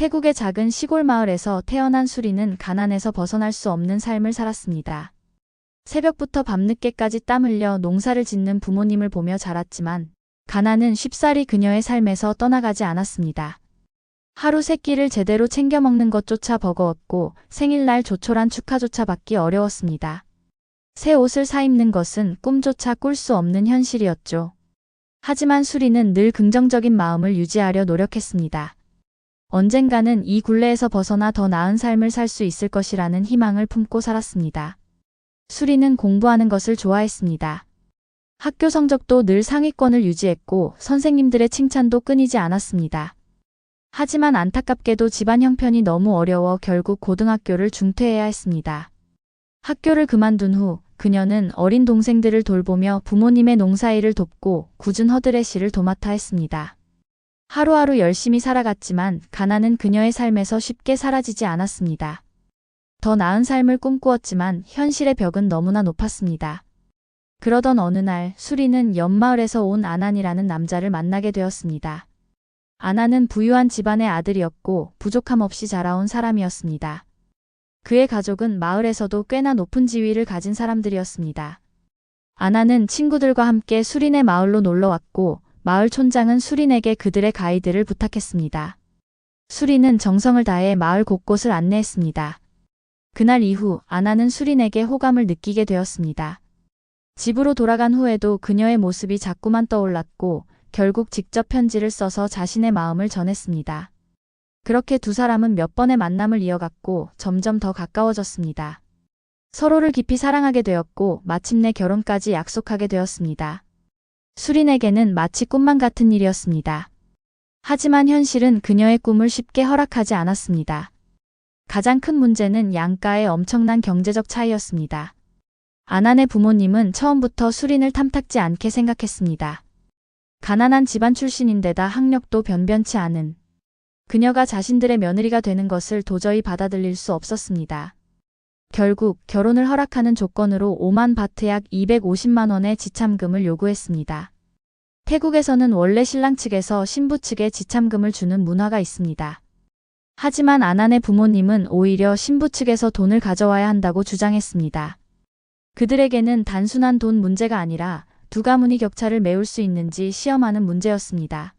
태국의 작은 시골 마을에서 태어난 수리는 가난에서 벗어날 수 없는 삶을 살았습니다. 새벽부터 밤늦게까지 땀 흘려 농사를 짓는 부모님을 보며 자랐지만 가난은 쉽사리 그녀의 삶에서 떠나가지 않았습니다. 하루 세 끼를 제대로 챙겨 먹는 것조차 버거웠고 생일날 조촐한 축하조차 받기 어려웠습니다. 새 옷을 사 입는 것은 꿈조차 꿀 수 없는 현실이었죠. 하지만 수리는 늘 긍정적인 마음을 유지하려 노력했습니다. 언젠가는 이 굴레에서 벗어나 더 나은 삶을 살 수 있을 것이라는 희망을 품고 살았습니다. 수리는 공부하는 것을 좋아했습니다. 학교 성적도 늘 상위권을 유지했고 선생님들의 칭찬도 끊이지 않았습니다. 하지만 안타깝게도 집안 형편이 너무 어려워 결국 고등학교를 중퇴해야 했습니다. 학교를 그만둔 후 그녀는 어린 동생들을 돌보며 부모님의 농사일을 돕고 굳은 허드레시를 도맡아 했습니다. 하루하루 열심히 살아갔지만 가난은 그녀의 삶에서 쉽게 사라지지 않았습니다. 더 나은 삶을 꿈꾸었지만 현실의 벽은 너무나 높았습니다. 그러던 어느 날 수리는 옆마을에서 온 아난이라는 남자를 만나게 되었습니다. 아나는 부유한 집안의 아들이었고 부족함 없이 자라온 사람이었습니다. 그의 가족은 마을에서도 꽤나 높은 지위를 가진 사람들이었습니다. 아나는 친구들과 함께 수린의 마을로 놀러 왔고 마을 촌장은 수린에게 그들의 가이드를 부탁했습니다. 수린은 정성을 다해 마을 곳곳을 안내했습니다. 그날 이후 아나는 수린에게 호감을 느끼게 되었습니다. 집으로 돌아간 후에도 그녀의 모습이 자꾸만 떠올랐고 결국 직접 편지를 써서 자신의 마음을 전했습니다. 그렇게 두 사람은 몇 번의 만남을 이어갔고 점점 더 가까워졌습니다. 서로를 깊이 사랑하게 되었고 마침내 결혼까지 약속하게 되었습니다. 수린에게는 마치 꿈만 같은 일이었습니다. 하지만 현실은 그녀의 꿈을 쉽게 허락하지 않았습니다. 가장 큰 문제는 양가의 엄청난 경제적 차이였습니다. 아난의 부모님은 처음부터 수린을 탐탁지 않게 생각했습니다. 가난한 집안 출신인데다 학력도 변변치 않은 그녀가 자신들의 며느리가 되는 것을 도저히 받아들일 수 없었습니다. 결국 결혼을 허락하는 조건으로 5만 바트 약 250만 원의 지참금을 요구했습니다. 태국에서는 원래 신랑 측에서 신부 측에 지참금을 주는 문화가 있습니다. 하지만 아난의 부모님은 오히려 신부 측에서 돈을 가져와야 한다고 주장했습니다. 그들에게는 단순한 돈 문제가 아니라 두 가문이 격차를 메울 수 있는지 시험하는 문제였습니다.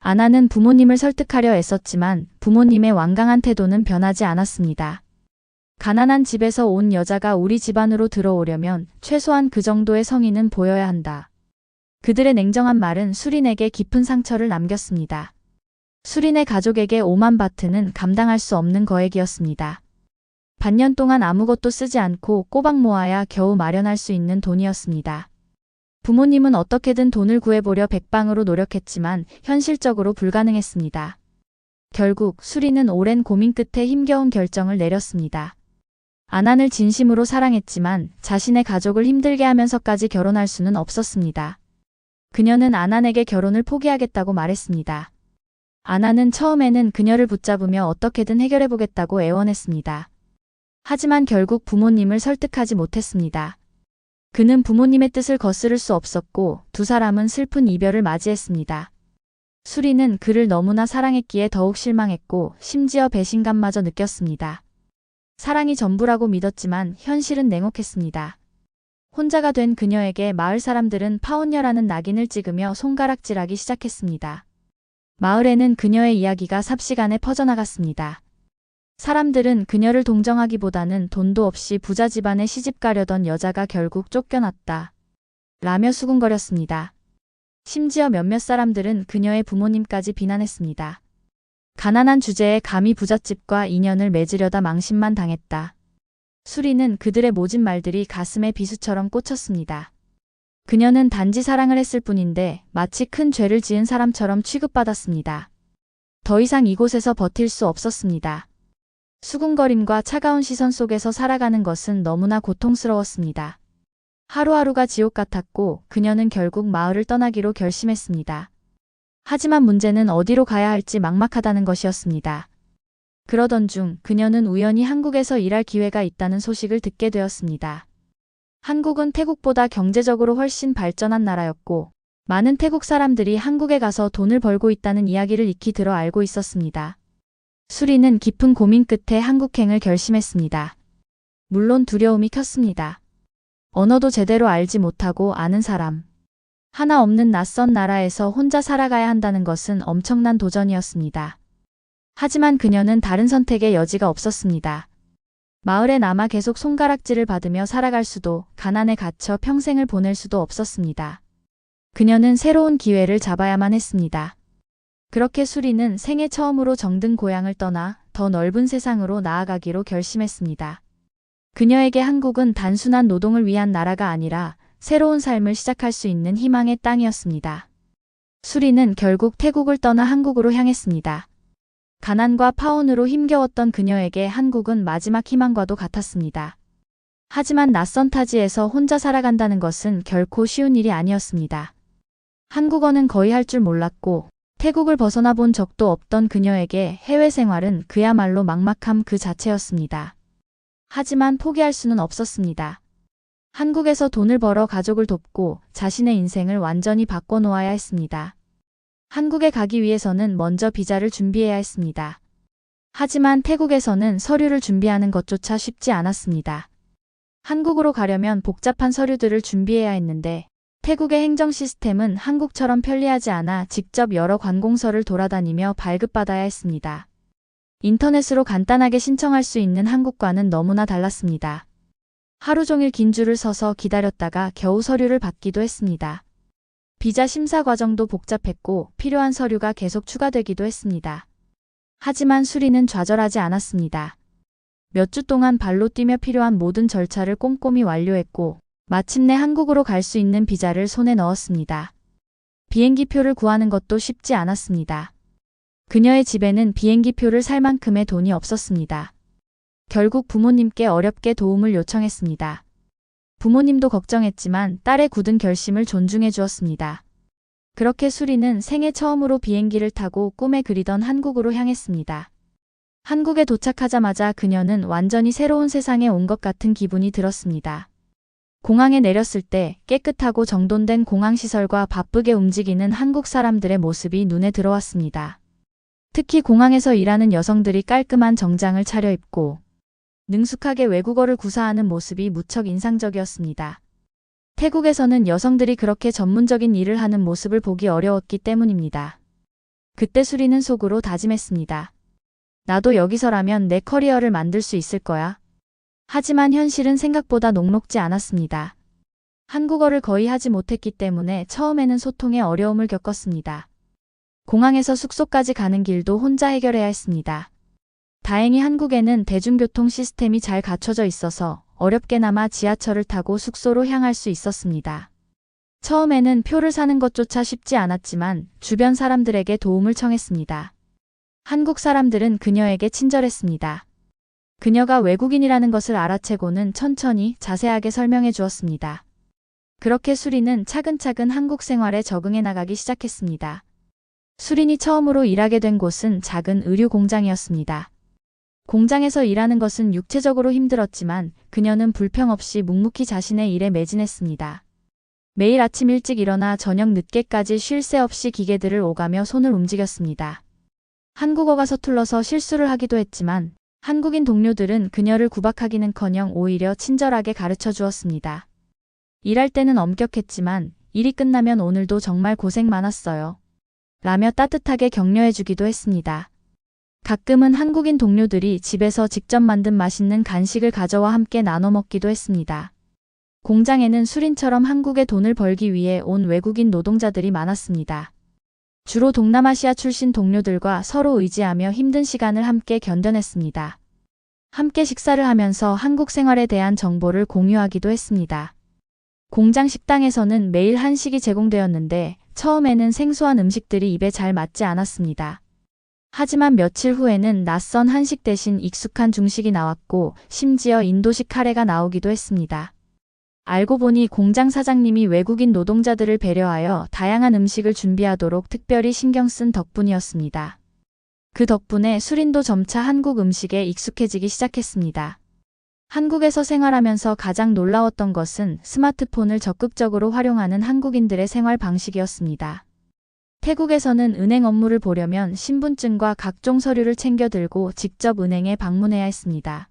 아나는 부모님을 설득하려 애썼지만 부모님의 완강한 태도는 변하지 않았습니다. 가난한 집에서 온 여자가 우리 집안으로 들어오려면 최소한 그 정도의 성의는 보여야 한다. 그들의 냉정한 말은 수린에게 깊은 상처를 남겼습니다. 수린의 가족에게 5만 바트는 감당할 수 없는 거액이었습니다. 반년 동안 아무것도 쓰지 않고 꼬박 모아야 겨우 마련할 수 있는 돈이었습니다. 부모님은 어떻게든 돈을 구해보려 백방으로 노력했지만 현실적으로 불가능했습니다. 결국 수리는 오랜 고민 끝에 힘겨운 결정을 내렸습니다. 아난을 진심으로 사랑했지만 자신의 가족을 힘들게 하면서까지 결혼할 수는 없었습니다. 그녀는 아난에게 결혼을 포기하겠다고 말했습니다. 아나는 처음에는 그녀를 붙잡으며 어떻게든 해결해보겠다고 애원했습니다. 하지만 결국 부모님을 설득하지 못했습니다. 그는 부모님의 뜻을 거스를 수 없었고 두 사람은 슬픈 이별을 맞이했습니다. 수리는 그를 너무나 사랑했기에 더욱 실망했고 심지어 배신감마저 느꼈습니다. 사랑이 전부라고 믿었지만 현실은 냉혹했습니다. 혼자가 된 그녀에게 마을 사람들은 파혼녀라는 낙인을 찍으며 손가락질하기 시작했습니다. 마을에는 그녀의 이야기가 삽시간에 퍼져나갔습니다. 사람들은 그녀를 동정하기보다는 돈도 없이 부자 집안에 시집 가려던 여자가 결국 쫓겨났다. 라며 수군거렸습니다. 심지어 몇몇 사람들은 그녀의 부모님까지 비난했습니다. 가난한 주제에 감히 부잣집과 인연을 맺으려다 망신만 당했다. 수리는 그들의 모진 말들이 가슴에 비수처럼 꽂혔습니다. 그녀는 단지 사랑을 했을 뿐인데 마치 큰 죄를 지은 사람처럼 취급받았습니다. 더 이상 이곳에서 버틸 수 없었습니다. 수군거림과 차가운 시선 속에서 살아가는 것은 너무나 고통스러웠습니다. 하루하루가 지옥 같았고 그녀는 결국 마을을 떠나기로 결심했습니다. 하지만 문제는 어디로 가야 할지 막막하다는 것이었습니다. 그러던 중 그녀는 우연히 한국에서 일할 기회가 있다는 소식을 듣게 되었습니다. 한국은 태국보다 경제적으로 훨씬 발전한 나라였고 많은 태국 사람들이 한국에 가서 돈을 벌고 있다는 이야기를 익히 들어 알고 있었습니다. 수리는 깊은 고민 끝에 한국행을 결심했습니다. 물론 두려움이 컸습니다. 언어도 제대로 알지 못하고 아는 사람. 하나 없는 낯선 나라에서 혼자 살아가야 한다는 것은 엄청난 도전이었습니다. 하지만 그녀는 다른 선택의 여지가 없었습니다. 마을에 남아 계속 손가락질을 받으며 살아갈 수도, 가난에 갇혀 평생을 보낼 수도 없었습니다. 그녀는 새로운 기회를 잡아야만 했습니다. 그렇게 수리는 생애 처음으로 정든 고향을 떠나 더 넓은 세상으로 나아가기로 결심했습니다. 그녀에게 한국은 단순한 노동을 위한 나라가 아니라 새로운 삶을 시작할 수 있는 희망의 땅이었습니다. 수리는 결국 태국을 떠나 한국으로 향했습니다. 가난과 파혼으로 힘겨웠던 그녀에게 한국은 마지막 희망과도 같았습니다. 하지만 낯선 타지에서 혼자 살아간다는 것은 결코 쉬운 일이 아니었습니다. 한국어는 거의 할 줄 몰랐고 태국을 벗어나 본 적도 없던 그녀에게 해외 생활은 그야말로 막막함 그 자체였습니다. 하지만 포기할 수는 없었습니다. 한국에서 돈을 벌어 가족을 돕고 자신의 인생을 완전히 바꿔놓아야 했습니다. 한국에 가기 위해서는 먼저 비자를 준비해야 했습니다. 하지만 태국에서는 서류를 준비하는 것조차 쉽지 않았습니다. 한국으로 가려면 복잡한 서류들을 준비해야 했는데 태국의 행정 시스템은 한국처럼 편리하지 않아 직접 여러 관공서를 돌아다니며 발급받아야 했습니다. 인터넷으로 간단하게 신청할 수 있는 한국과는 너무나 달랐습니다. 하루 종일 긴 줄을 서서 기다렸다가 겨우 서류를 받기도 했습니다. 비자 심사 과정도 복잡했고 필요한 서류가 계속 추가되기도 했습니다. 하지만 수리는 좌절하지 않았습니다. 몇 주 동안 발로 뛰며 필요한 모든 절차를 꼼꼼히 완료했고 마침내 한국으로 갈 수 있는 비자를 손에 넣었습니다. 비행기 표를 구하는 것도 쉽지 않았습니다. 그녀의 집에는 비행기 표를 살 만큼의 돈이 없었습니다. 결국 부모님께 어렵게 도움을 요청했습니다. 부모님도 걱정했지만 딸의 굳은 결심을 존중해 주었습니다. 그렇게 수리는 생애 처음으로 비행기를 타고 꿈에 그리던 한국으로 향했습니다. 한국에 도착하자마자 그녀는 완전히 새로운 세상에 온 것 같은 기분이 들었습니다. 공항에 내렸을 때 깨끗하고 정돈된 공항시설과 바쁘게 움직이는 한국 사람들의 모습이 눈에 들어왔습니다. 특히 공항에서 일하는 여성들이 깔끔한 정장을 차려입고 능숙하게 외국어를 구사하는 모습이 무척 인상적이었습니다. 태국에서는 여성들이 그렇게 전문적인 일을 하는 모습을 보기 어려웠기 때문입니다. 그때 수리는 속으로 다짐했습니다. 나도 여기서라면 내 커리어를 만들 수 있을 거야. 하지만 현실은 생각보다 녹록지 않았습니다. 한국어를 거의 하지 못했기 때문에 처음에는 소통에 어려움을 겪었습니다. 공항에서 숙소까지 가는 길도 혼자 해결해야 했습니다. 다행히 한국에는 대중교통 시스템이 잘 갖춰져 있어서 어렵게나마 지하철을 타고 숙소로 향할 수 있었습니다. 처음에는 표를 사는 것조차 쉽지 않았지만 주변 사람들에게 도움을 청했습니다. 한국 사람들은 그녀에게 친절했습니다. 그녀가 외국인이라는 것을 알아채고는 천천히 자세하게 설명해 주었습니다. 그렇게 수리는 차근차근 한국 생활에 적응해 나가기 시작했습니다. 수린이 처음으로 일하게 된 곳은 작은 의류 공장이었습니다. 공장에서 일하는 것은 육체적으로 힘들었지만 그녀는 불평 없이 묵묵히 자신의 일에 매진했습니다. 매일 아침 일찍 일어나 저녁 늦게까지 쉴 새 없이 기계들을 오가며 손을 움직였습니다. 한국어가 서툴러서 실수를 하기도 했지만 한국인 동료들은 그녀를 구박하기는커녕 오히려 친절하게 가르쳐 주었습니다. 일할 때는 엄격했지만 일이 끝나면 오늘도 정말 고생 많았어요. 라며 따뜻하게 격려해 주기도 했습니다. 가끔은 한국인 동료들이 집에서 직접 만든 맛있는 간식을 가져와 함께 나눠 먹기도 했습니다. 공장에는 수린처럼 한국에 돈을 벌기 위해 온 외국인 노동자들이 많았습니다. 주로 동남아시아 출신 동료들과 서로 의지하며 힘든 시간을 함께 견뎌냈습니다. 함께 식사를 하면서 한국 생활에 대한 정보를 공유하기도 했습니다. 공장 식당에서는 매일 한식이 제공되었는데 처음에는 생소한 음식들이 입에 잘 맞지 않았습니다. 하지만 며칠 후에는 낯선 한식 대신 익숙한 중식이 나왔고 심지어 인도식 카레가 나오기도 했습니다. 알고 보니 공장 사장님이 외국인 노동자들을 배려하여 다양한 음식을 준비하도록 특별히 신경 쓴 덕분이었습니다. 그 덕분에 수린도 점차 한국 음식에 익숙해지기 시작했습니다. 한국에서 생활하면서 가장 놀라웠던 것은 스마트폰을 적극적으로 활용하는 한국인들의 생활 방식이었습니다. 태국에서는 은행 업무를 보려면 신분증과 각종 서류를 챙겨 들고 직접 은행에 방문해야 했습니다.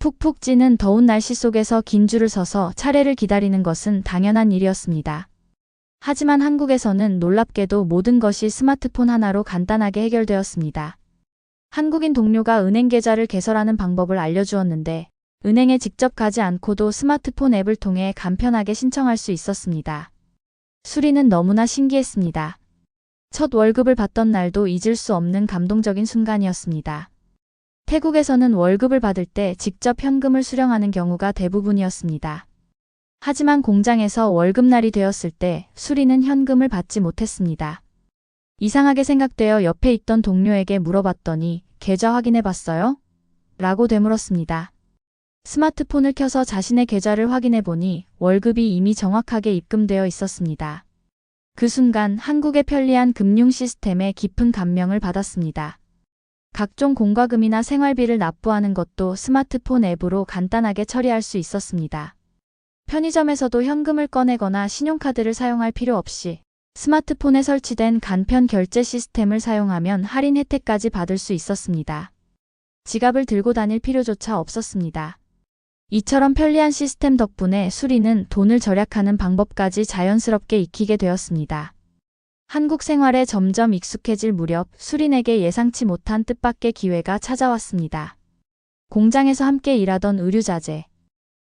푹푹 찌는 더운 날씨 속에서 긴 줄을 서서 차례를 기다리는 것은 당연한 일이었습니다. 하지만 한국에서는 놀랍게도 모든 것이 스마트폰 하나로 간단하게 해결되었습니다. 한국인 동료가 은행 계좌를 개설하는 방법을 알려주었는데 은행에 직접 가지 않고도 스마트폰 앱을 통해 간편하게 신청할 수 있었습니다. 수리는 너무나 신기했습니다. 첫 월급을 받던 날도 잊을 수 없는 감동적인 순간이었습니다. 태국에서는 월급을 받을 때 직접 현금을 수령하는 경우가 대부분이었습니다. 하지만 공장에서 월급날이 되었을 때 수리는 현금을 받지 못했습니다. 이상하게 생각되어 옆에 있던 동료에게 물어봤더니 계좌 확인해 봤어요? 라고 되물었습니다. 스마트폰을 켜서 자신의 계좌를 확인해 보니 월급이 이미 정확하게 입금되어 있었습니다. 그 순간 한국의 편리한 금융 시스템에 깊은 감명을 받았습니다. 각종 공과금이나 생활비를 납부하는 것도 스마트폰 앱으로 간단하게 처리할 수 있었습니다. 편의점에서도 현금을 꺼내거나 신용카드를 사용할 필요 없이 스마트폰에 설치된 간편 결제 시스템을 사용하면 할인 혜택까지 받을 수 있었습니다. 지갑을 들고 다닐 필요조차 없었습니다. 이처럼 편리한 시스템 덕분에 수리는 돈을 절약하는 방법까지 자연스럽게 익히게 되었습니다. 한국 생활에 점점 익숙해질 무렵 수린에게 예상치 못한 뜻밖의 기회가 찾아왔습니다. 공장에서 함께 일하던 의류자재,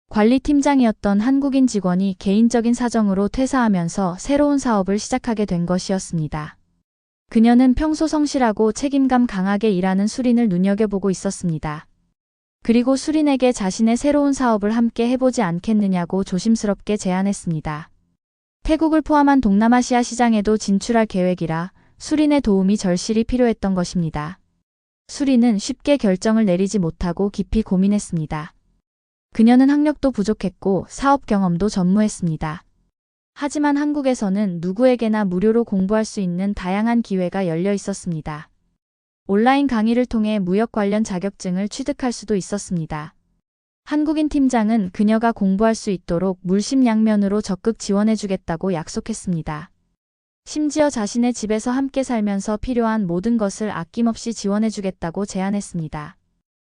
관리팀장이었던 한국인 직원이 개인적인 사정으로 퇴사하면서 새로운 사업을 시작하게 된 것이었습니다. 그녀는 평소 성실하고 책임감 강하게 일하는 수린을 눈여겨보고 있었습니다. 그리고 수린에게 자신의 새로운 사업을 함께 해보지 않겠느냐고 조심스럽게 제안했습니다. 태국을 포함한 동남아시아 시장에도 진출할 계획이라 수린의 도움이 절실히 필요했던 것입니다. 수린은 쉽게 결정을 내리지 못하고 깊이 고민했습니다. 그녀는 학력도 부족했고 사업 경험도 전무했습니다. 하지만 한국에서는 누구에게나 무료로 공부할 수 있는 다양한 기회가 열려 있었습니다. 온라인 강의를 통해 무역 관련 자격증을 취득할 수도 있었습니다. 한국인 팀장은 그녀가 공부할 수 있도록 물심양면으로 적극 지원해주겠다고 약속했습니다. 심지어 자신의 집에서 함께 살면서 필요한 모든 것을 아낌없이 지원해주겠다고 제안했습니다.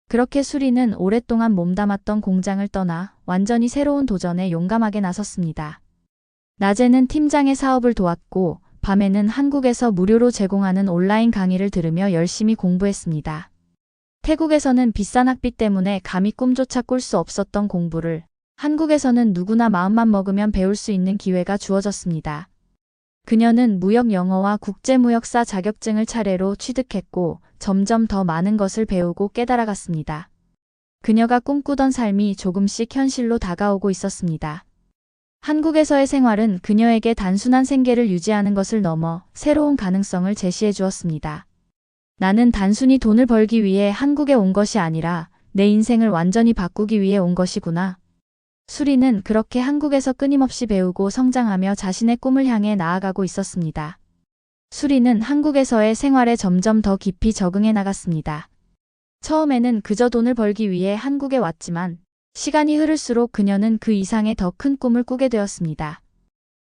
그렇게 수리는 오랫동안 몸담았던 공장을 떠나 완전히 새로운 도전에 용감하게 나섰습니다. 낮에는 팀장의 사업을 도왔고 밤에는 한국에서 무료로 제공하는 온라인 강의를 들으며 열심히 공부했습니다. 태국에서는 비싼 학비 때문에 감히 꿈조차 꿀 수 없었던 공부를 한국에서는 누구나 마음만 먹으면 배울 수 있는 기회가 주어졌습니다. 그녀는 무역 영어와 국제무역사 자격증을 차례로 취득했고 점점 더 많은 것을 배우고 깨달아갔습니다. 그녀가 꿈꾸던 삶이 조금씩 현실로 다가오고 있었습니다. 한국에서의 생활은 그녀에게 단순한 생계를 유지하는 것을 넘어 새로운 가능성을 제시해 주었습니다. 나는 단순히 돈을 벌기 위해 한국에 온 것이 아니라 내 인생을 완전히 바꾸기 위해 온 것이구나. 수리는 그렇게 한국에서 끊임없이 배우고 성장하며 자신의 꿈을 향해 나아가고 있었습니다. 수리는 한국에서의 생활에 점점 더 깊이 적응해 나갔습니다. 처음에는 그저 돈을 벌기 위해 한국에 왔지만 시간이 흐를수록 그녀는 그 이상의 더 큰 꿈을 꾸게 되었습니다.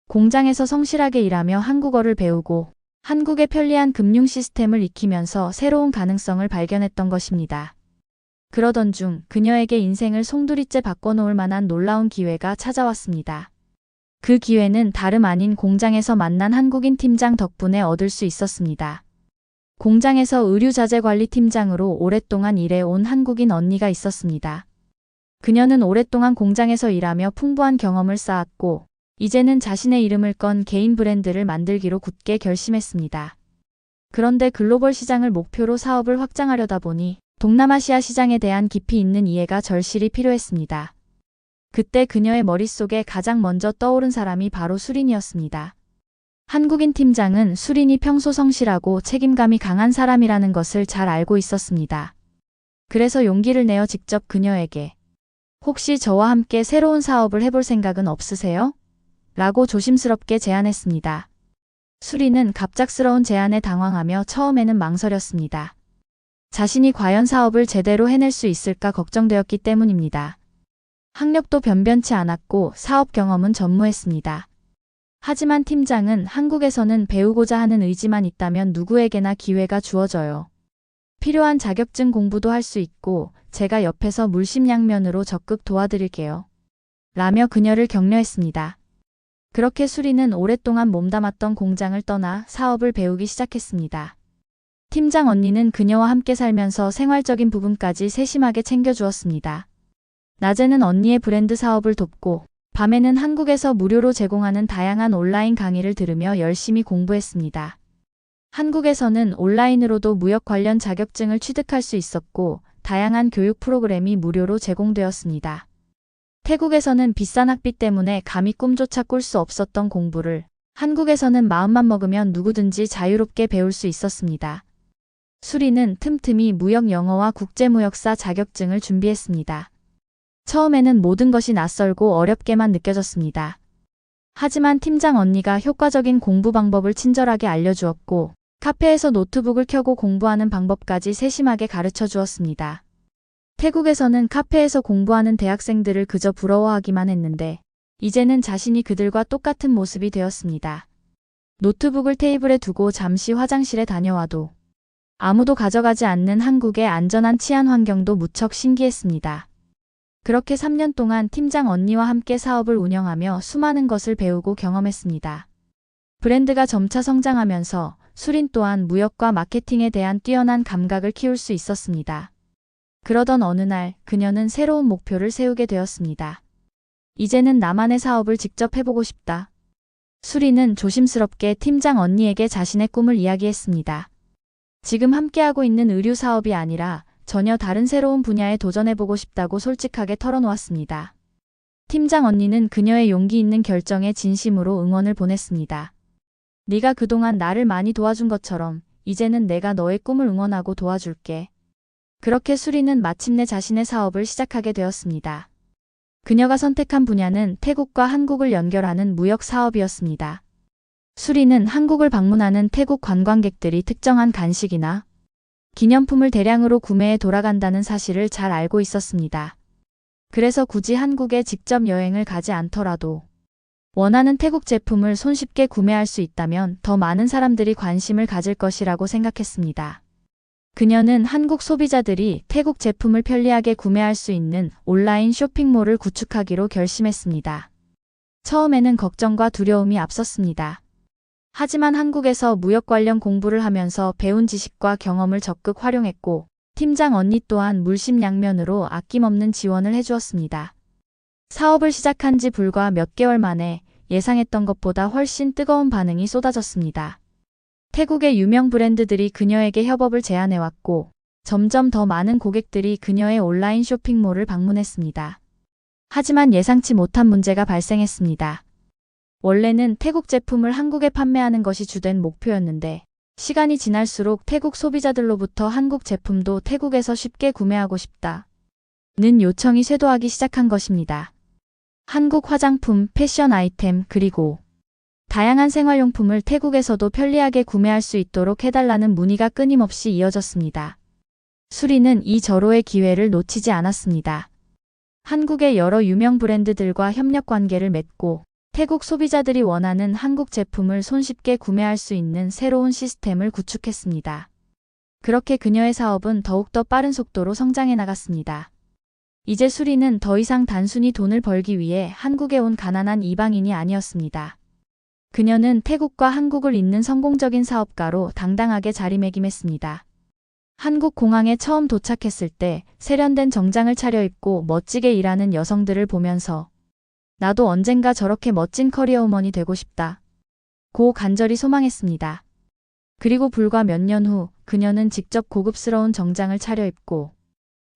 공장에서 성실하게 일하며 한국어를 배우고 한국의 편리한 금융 시스템을 익히면서 새로운 가능성을 발견했던 것입니다. 그러던 중 그녀에게 인생을 송두리째 바꿔놓을 만한 놀라운 기회가 찾아왔습니다. 그 기회는 다름 아닌 공장에서 만난 한국인 팀장 덕분에 얻을 수 있었습니다. 공장에서 의류자재 관리 팀장으로 오랫동안 일해온 한국인 언니가 있었습니다. 그녀는 오랫동안 공장에서 일하며 풍부한 경험을 쌓았고, 이제는 자신의 이름을 건 개인 브랜드를 만들기로 굳게 결심했습니다. 그런데 글로벌 시장을 목표로 사업을 확장하려다 보니 동남아시아 시장에 대한 깊이 있는 이해가 절실히 필요했습니다. 그때 그녀의 머릿속에 가장 먼저 떠오른 사람이 바로 수린이었습니다. 한국인 팀장은 수린이 평소 성실하고 책임감이 강한 사람이라는 것을 잘 알고 있었습니다. 그래서 용기를 내어 직접 그녀에게 혹시 저와 함께 새로운 사업을 해볼 생각은 없으세요? 라고 조심스럽게 제안했습니다. 수리는 갑작스러운 제안에 당황하며 처음에는 망설였습니다. 자신이 과연 사업을 제대로 해낼 수 있을까 걱정되었기 때문입니다. 학력도 변변치 않았고 사업 경험은 전무했습니다. 하지만 팀장은 한국에서는 배우고자 하는 의지만 있다면 누구에게나 기회가 주어져요. 필요한 자격증 공부도 할 수 있고 제가 옆에서 물심양면으로 적극 도와드릴게요. 라며 그녀를 격려했습니다. 그렇게 수리는 오랫동안 몸담았던 공장을 떠나 사업을 배우기 시작했습니다. 팀장 언니는 그녀와 함께 살면서 생활적인 부분까지 세심하게 챙겨주었습니다. 낮에는 언니의 브랜드 사업을 돕고 밤에는 한국에서 무료로 제공하는 다양한 온라인 강의를 들으며 열심히 공부했습니다. 한국에서는 온라인으로도 무역 관련 자격증을 취득할 수 있었고 다양한 교육 프로그램이 무료로 제공되었습니다. 태국에서는 비싼 학비 때문에 감히 꿈조차 꿀 수 없었던 공부를 한국에서는 마음만 먹으면 누구든지 자유롭게 배울 수 있었습니다. 수리는 틈틈이 무역 영어와 국제무역사 자격증을 준비했습니다. 처음에는 모든 것이 낯설고 어렵게만 느껴졌습니다. 하지만 팀장 언니가 효과적인 공부 방법을 친절하게 알려주었고, 카페에서 노트북을 켜고 공부하는 방법까지 세심하게 가르쳐 주었습니다. 태국에서는 카페에서 공부하는 대학생들을 그저 부러워하기만 했는데, 이제는 자신이 그들과 똑같은 모습이 되었습니다. 노트북을 테이블에 두고 잠시 화장실에 다녀와도 아무도 가져가지 않는 한국의 안전한 치안 환경도 무척 신기했습니다. 그렇게 3년 동안 팀장 언니와 함께 사업을 운영하며 수많은 것을 배우고 경험했습니다. 브랜드가 점차 성장하면서 수린 또한 무역과 마케팅에 대한 뛰어난 감각을 키울 수 있었습니다. 그러던 어느 날 그녀는 새로운 목표를 세우게 되었습니다. 이제는 나만의 사업을 직접 해보고 싶다. 수리는 조심스럽게 팀장 언니에게 자신의 꿈을 이야기했습니다. 지금 함께하고 있는 의류 사업이 아니라 전혀 다른 새로운 분야에 도전해보고 싶다고 솔직하게 털어놓았습니다. 팀장 언니는 그녀의 용기 있는 결정에 진심으로 응원을 보냈습니다. 네가 그동안 나를 많이 도와준 것처럼 이제는 내가 너의 꿈을 응원하고 도와줄게. 그렇게 수리는 마침내 자신의 사업을 시작하게 되었습니다. 그녀가 선택한 분야는 태국과 한국을 연결하는 무역 사업이었습니다. 수리는 한국을 방문하는 태국 관광객들이 특정한 간식이나 기념품을 대량으로 구매해 돌아간다는 사실을 잘 알고 있었습니다. 그래서 굳이 한국에 직접 여행을 가지 않더라도 원하는 태국 제품을 손쉽게 구매할 수 있다면 더 많은 사람들이 관심을 가질 것이라고 생각했습니다. 그녀는 한국 소비자들이 태국 제품을 편리하게 구매할 수 있는 온라인 쇼핑몰을 구축하기로 결심했습니다. 처음에는 걱정과 두려움이 앞섰습니다. 하지만 한국에서 무역 관련 공부를 하면서 배운 지식과 경험을 적극 활용했고, 팀장 언니 또한 물심양면으로 아낌없는 지원을 해주었습니다. 사업을 시작한 지 불과 몇 개월 만에 예상했던 것보다 훨씬 뜨거운 반응이 쏟아졌습니다. 태국의 유명 브랜드들이 그녀에게 협업을 제안해왔고, 점점 더 많은 고객들이 그녀의 온라인 쇼핑몰을 방문했습니다. 하지만 예상치 못한 문제가 발생했습니다. 원래는 태국 제품을 한국에 판매하는 것이 주된 목표였는데, 시간이 지날수록 태국 소비자들로부터 한국 제품도 태국에서 쉽게 구매하고 싶다. 는 요청이 쇄도하기 시작한 것입니다. 한국 화장품, 패션 아이템, 그리고 다양한 생활용품을 태국에서도 편리하게 구매할 수 있도록 해달라는 문의가 끊임없이 이어졌습니다. 수리는 이 절호의 기회를 놓치지 않았습니다. 한국의 여러 유명 브랜드들과 협력 관계를 맺고 태국 소비자들이 원하는 한국 제품을 손쉽게 구매할 수 있는 새로운 시스템을 구축했습니다. 그렇게 그녀의 사업은 더욱더 빠른 속도로 성장해 나갔습니다. 이제 수리는 더 이상 단순히 돈을 벌기 위해 한국에 온 가난한 이방인이 아니었습니다. 그녀는 태국과 한국을 잇는 성공적인 사업가로 당당하게 자리매김했습니다. 한국 공항에 처음 도착했을 때 세련된 정장을 차려입고 멋지게 일하는 여성들을 보면서 나도 언젠가 저렇게 멋진 커리어우먼이 되고 싶다. 고 간절히 소망했습니다. 그리고 불과 몇 년 후 그녀는 직접 고급스러운 정장을 차려입고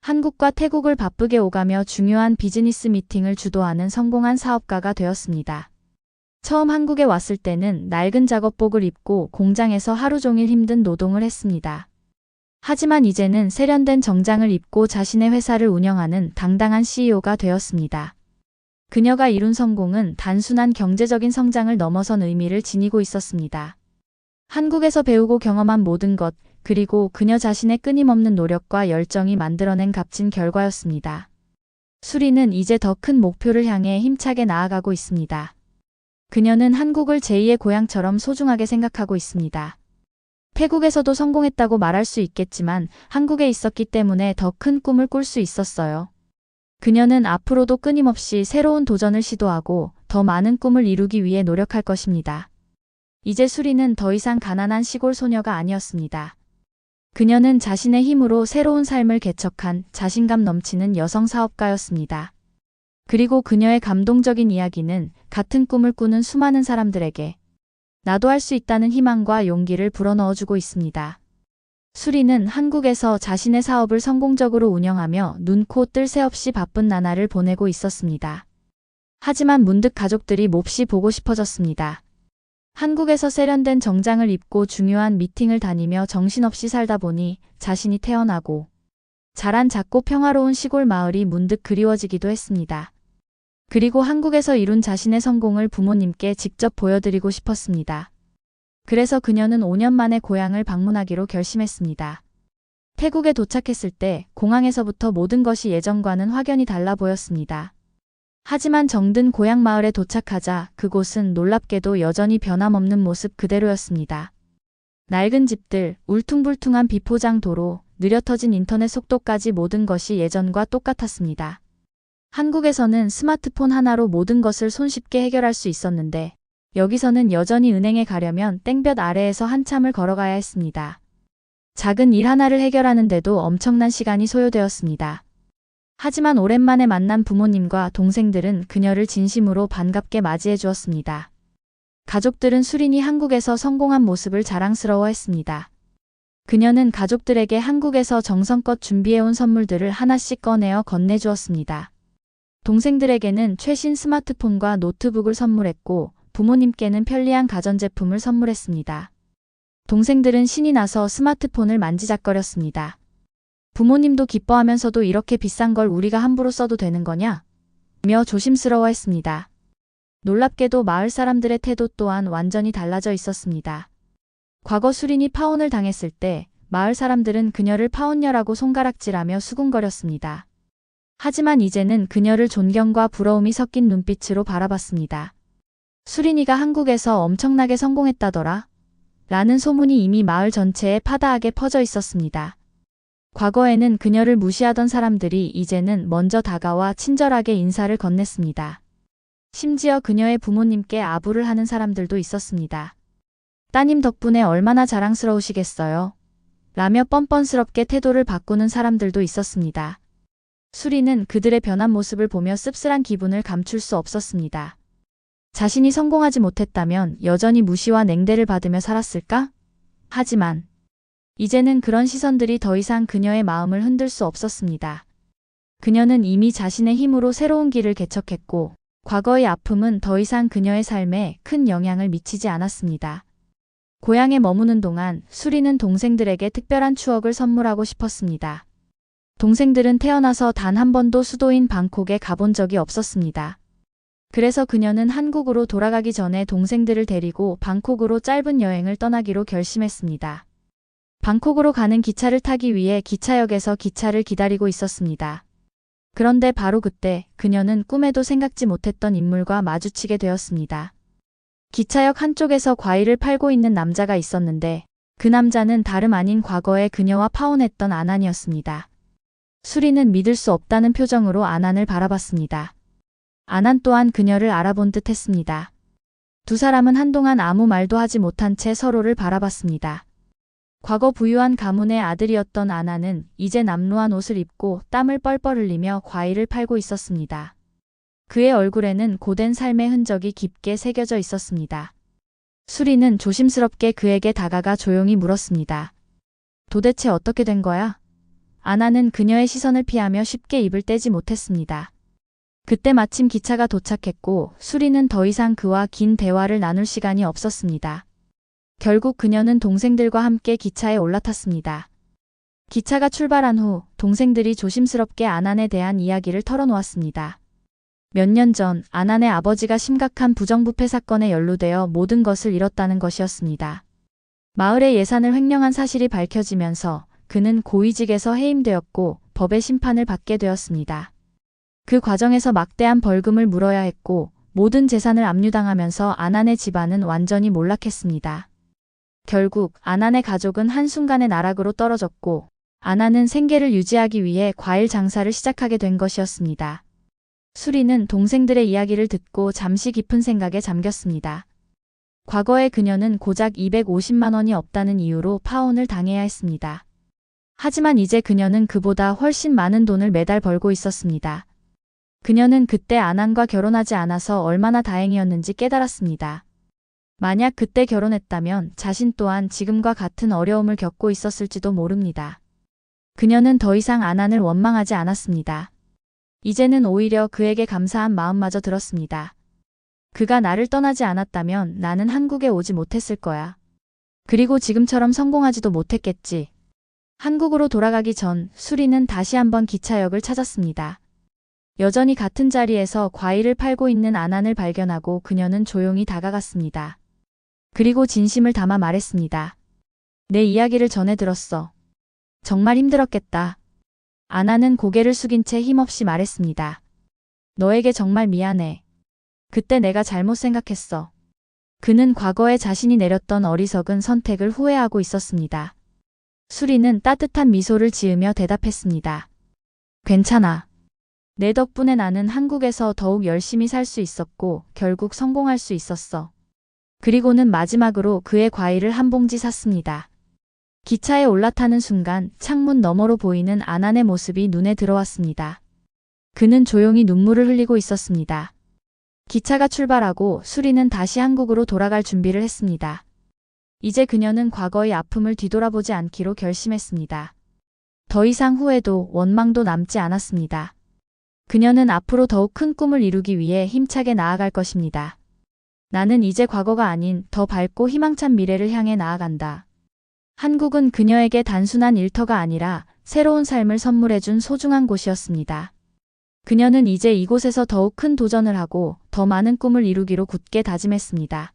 한국과 태국을 바쁘게 오가며 중요한 비즈니스 미팅을 주도하는 성공한 사업가가 되었습니다. 처음 한국에 왔을 때는 낡은 작업복을 입고 공장에서 하루 종일 힘든 노동을 했습니다. 하지만 이제는 세련된 정장을 입고 자신의 회사를 운영하는 당당한 CEO가 되었습니다. 그녀가 이룬 성공은 단순한 경제적인 성장을 넘어선 의미를 지니고 있었습니다. 한국에서 배우고 경험한 모든 것, 그리고 그녀 자신의 끊임없는 노력과 열정이 만들어낸 값진 결과였습니다. 수리는 이제 더 큰 목표를 향해 힘차게 나아가고 있습니다. 그녀는 한국을 제2의 고향처럼 소중하게 생각하고 있습니다. 태국에서도 성공했다고 말할 수 있겠지만 한국에 있었기 때문에 더 큰 꿈을 꿀 수 있었어요. 그녀는 앞으로도 끊임없이 새로운 도전을 시도하고 더 많은 꿈을 이루기 위해 노력할 것입니다. 이제 수리는 더 이상 가난한 시골 소녀가 아니었습니다. 그녀는 자신의 힘으로 새로운 삶을 개척한 자신감 넘치는 여성 사업가였습니다. 그리고 그녀의 감동적인 이야기는 같은 꿈을 꾸는 수많은 사람들에게 나도 할 수 있다는 희망과 용기를 불어넣어주고 있습니다. 수리는 한국에서 자신의 사업을 성공적으로 운영하며 눈코 뜰 새 없이 바쁜 나날을 보내고 있었습니다. 하지만 문득 가족들이 몹시 보고 싶어졌습니다. 한국에서 세련된 정장을 입고 중요한 미팅을 다니며 정신없이 살다 보니 자신이 태어나고 자란 작고 평화로운 시골 마을이 문득 그리워지기도 했습니다. 그리고 한국에서 이룬 자신의 성공을 부모님께 직접 보여드리고 싶었습니다. 그래서 그녀는 5년 만에 고향을 방문하기로 결심했습니다. 태국에 도착했을 때 공항에서부터 모든 것이 예전과는 확연히 달라 보였습니다. 하지만 정든 고향 마을에 도착하자 그곳은 놀랍게도 여전히 변함없는 모습 그대로였습니다. 낡은 집들, 울퉁불퉁한 비포장 도로, 느려터진 인터넷 속도까지 모든 것이 예전과 똑같았습니다. 한국에서는 스마트폰 하나로 모든 것을 손쉽게 해결할 수 있었는데 여기서는 여전히 은행에 가려면 땡볕 아래에서 한참을 걸어가야 했습니다. 작은 일 하나를 해결하는데도 엄청난 시간이 소요되었습니다. 하지만 오랜만에 만난 부모님과 동생들은 그녀를 진심으로 반갑게 맞이해 주었습니다. 가족들은 수린이 한국에서 성공한 모습을 자랑스러워 했습니다. 그녀는 가족들에게 한국에서 정성껏 준비해온 선물들을 하나씩 꺼내어 건네주었습니다. 동생들에게는 최신 스마트폰과 노트북을 선물했고 부모님께는 편리한 가전제품을 선물했습니다. 동생들은 신이 나서 스마트폰을 만지작거렸습니다. 부모님도 기뻐하면서도 이렇게 비싼 걸 우리가 함부로 써도 되는 거냐? 며 조심스러워 했습니다. 놀랍게도 마을 사람들의 태도 또한 완전히 달라져 있었습니다. 과거 수린이 파혼을 당했을 때 마을 사람들은 그녀를 파혼녀라고 손가락질하며 수군거렸습니다. 하지만 이제는 그녀를 존경과 부러움이 섞인 눈빛으로 바라봤습니다. 수린이가 한국에서 엄청나게 성공했다더라. 라는 소문이 이미 마을 전체에 파다하게 퍼져 있었습니다. 과거에는 그녀를 무시하던 사람들이 이제는 먼저 다가와 친절하게 인사를 건넸습니다. 심지어 그녀의 부모님께 아부를 하는 사람들도 있었습니다. 따님 덕분에 얼마나 자랑스러우시겠어요. 라며 뻔뻔스럽게 태도를 바꾸는 사람들도 있었습니다. 수리는 그들의 변한 모습을 보며 씁쓸한 기분을 감출 수 없었습니다. 자신이 성공하지 못했다면 여전히 무시와 냉대를 받으며 살았을까? 하지만 이제는 그런 시선들이 더 이상 그녀의 마음을 흔들 수 없었습니다. 그녀는 이미 자신의 힘으로 새로운 길을 개척했고 과거의 아픔은 더 이상 그녀의 삶에 큰 영향을 미치지 않았습니다. 고향에 머무는 동안 수리는 동생들에게 특별한 추억을 선물하고 싶었습니다. 동생들은 태어나서 단 한 번도 수도인 방콕에 가본 적이 없었습니다. 그래서 그녀는 한국으로 돌아가기 전에 동생들을 데리고 방콕으로 짧은 여행을 떠나기로 결심했습니다. 방콕으로 가는 기차를 타기 위해 기차역에서 기차를 기다리고 있었습니다. 그런데 바로 그때 그녀는 꿈에도 생각지 못했던 인물과 마주치게 되었습니다. 기차역 한쪽에서 과일을 팔고 있는 남자가 있었는데 그 남자는 다름 아닌 과거에 그녀와 파혼했던 아난이었습니다. 수리는 믿을 수 없다는 표정으로 아난을 바라봤습니다. 아난 또한 그녀를 알아본 듯 했습니다. 두 사람은 한동안 아무 말도 하지 못한 채 서로를 바라봤습니다. 과거 부유한 가문의 아들이었던 아나는 이제 남루한 옷을 입고 땀을 뻘뻘 흘리며 과일을 팔고 있었습니다. 그의 얼굴에는 고된 삶의 흔적이 깊게 새겨져 있었습니다. 수리는 조심스럽게 그에게 다가가 조용히 물었습니다. 도대체 어떻게 된 거야? 아나는 그녀의 시선을 피하며 쉽게 입을 떼지 못했습니다. 그때 마침 기차가 도착했고 수리는 더 이상 그와 긴 대화를 나눌 시간이 없었습니다. 결국 그녀는 동생들과 함께 기차에 올라탔습니다. 기차가 출발한 후 동생들이 조심스럽게 아난에 대한 이야기를 털어놓았습니다. 몇 년 전 아난의 아버지가 심각한 부정부패 사건에 연루되어 모든 것을 잃었다는 것이었습니다. 마을의 예산을 횡령한 사실이 밝혀지면서 그는 고위직에서 해임되었고 법의 심판을 받게 되었습니다. 그 과정에서 막대한 벌금을 물어야 했고 모든 재산을 압류당하면서 아난의 집안은 완전히 몰락했습니다. 결국 아난의 가족은 한순간에 나락으로 떨어졌고 아난은 생계를 유지하기 위해 과일 장사를 시작하게 된 것이었습니다. 수리는 동생들의 이야기를 듣고 잠시 깊은 생각에 잠겼습니다. 과거에 그녀는 고작 250만 원이 없다는 이유로 파혼을 당해야 했습니다. 하지만 이제 그녀는 그보다 훨씬 많은 돈을 매달 벌고 있었습니다. 그녀는 그때 아난과 결혼하지 않아서 얼마나 다행이었는지 깨달았습니다. 만약 그때 결혼했다면 자신 또한 지금과 같은 어려움을 겪고 있었을지도 모릅니다. 그녀는 더 이상 아난을 원망하지 않았습니다. 이제는 오히려 그에게 감사한 마음마저 들었습니다. 그가 나를 떠나지 않았다면 나는 한국에 오지 못했을 거야. 그리고 지금처럼 성공하지도 못했겠지. 한국으로 돌아가기 전 수리는 다시 한번 기차역을 찾았습니다. 여전히 같은 자리에서 과일을 팔고 있는 아난을 발견하고 그녀는 조용히 다가갔습니다. 그리고 진심을 담아 말했습니다. 내 이야기를 전해 들었어. 정말 힘들었겠다. 아나는 고개를 숙인 채 힘없이 말했습니다. 너에게 정말 미안해. 그때 내가 잘못 생각했어. 그는 과거에 자신이 내렸던 어리석은 선택을 후회하고 있었습니다. 수리는 따뜻한 미소를 지으며 대답했습니다. 괜찮아. 내 덕분에 나는 한국에서 더욱 열심히 살 수 있었고 결국 성공할 수 있었어. 그리고는 마지막으로 그의 과일을 한 봉지 샀습니다. 기차에 올라타는 순간 창문 너머로 보이는 아난의 모습이 눈에 들어왔습니다. 그는 조용히 눈물을 흘리고 있었습니다. 기차가 출발하고 수리는 다시 한국으로 돌아갈 준비를 했습니다. 이제 그녀는 과거의 아픔을 뒤돌아보지 않기로 결심했습니다. 더 이상 후회도 원망도 남지 않았습니다. 그녀는 앞으로 더욱 큰 꿈을 이루기 위해 힘차게 나아갈 것입니다. 나는 이제 과거가 아닌 더 밝고 희망찬 미래를 향해 나아간다. 한국은 그녀에게 단순한 일터가 아니라 새로운 삶을 선물해준 소중한 곳이었습니다. 그녀는 이제 이곳에서 더욱 큰 도전을 하고 더 많은 꿈을 이루기로 굳게 다짐했습니다.